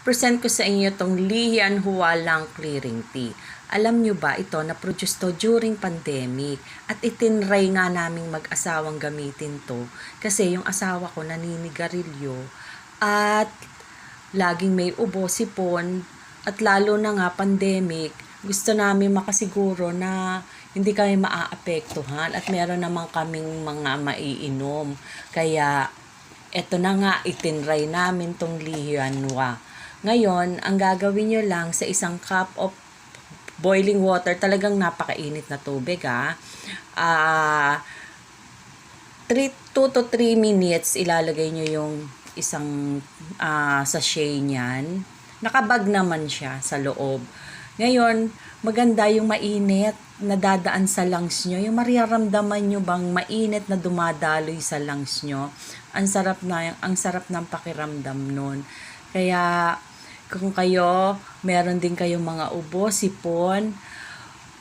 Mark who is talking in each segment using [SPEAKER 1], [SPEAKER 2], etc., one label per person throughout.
[SPEAKER 1] present ko sa inyo tong Lihian Hualang Clearing Tea. Alam nyo ba ito na produce to during pandemic at itinry nga naming mag-asawang gamitin to kasi yung asawa ko naninigarilyo at laging may ubo, sipon at lalo na nga pandemic gusto namin makasiguro na hindi kami maaapektuhan at meron naman kaming mga maiinom. Kaya eto na nga, itinry namin tong lihianwa. Ngayon, ang gagawin nyo lang sa isang cup of boiling water, talagang napakainit na tubig ha. Ah, 3 2 to 3 minutes ilalagay nyo yung isang ah, sachet niyan. Nakabag naman siya sa loob. Ngayon, maganda yung mainit na dadaan sa lungs nyo. Yung mariaramdaman nyo bang mainit na dumadaloy sa lungs nyo. Ang sarap na, ang sarap ng pakiramdam nun. Kaya, kung kayo, meron din kayong mga ubo, sipon,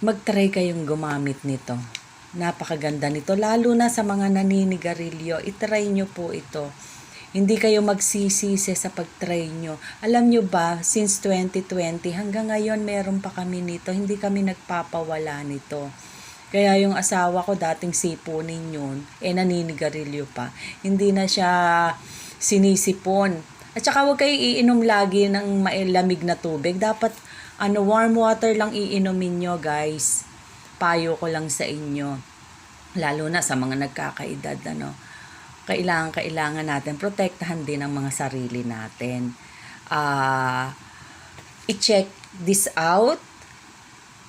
[SPEAKER 1] mag-try kayong gumamit nito. Napakaganda nito. Lalo na sa mga naninigarilyo, itry nyo po ito. Hindi kayo magsisisi sa pag-try nyo. Alam nyo ba, since 2020, hanggang ngayon meron pa kami nito. Hindi kami nagpapawala nito. Kaya yung asawa ko dating sipunin yun, eh naninigarilyo pa. Hindi na siya sinisipon. At saka huwag kayo iinom lagi ng mailamig na tubig. Dapat ano, warm water lang iinumin nyo guys. Payo ko lang sa inyo. Lalo na sa mga nagkakaedad. Ano kailangan kailangan natin protektahan din ang mga sarili natin. Ah, i-check this out.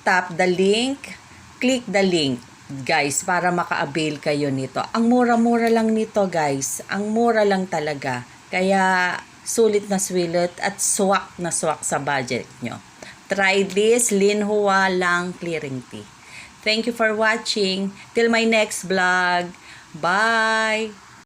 [SPEAKER 1] Tap the link, click the link guys para maka-avail kayo nito. Ang mura-mura lang nito guys. Ang mura lang talaga. Kaya sulit na sulit at swak na swak sa budget nyo. Try this Linhua Lang Clearing Tea. Thank you for watching. Till my next vlog. Bye!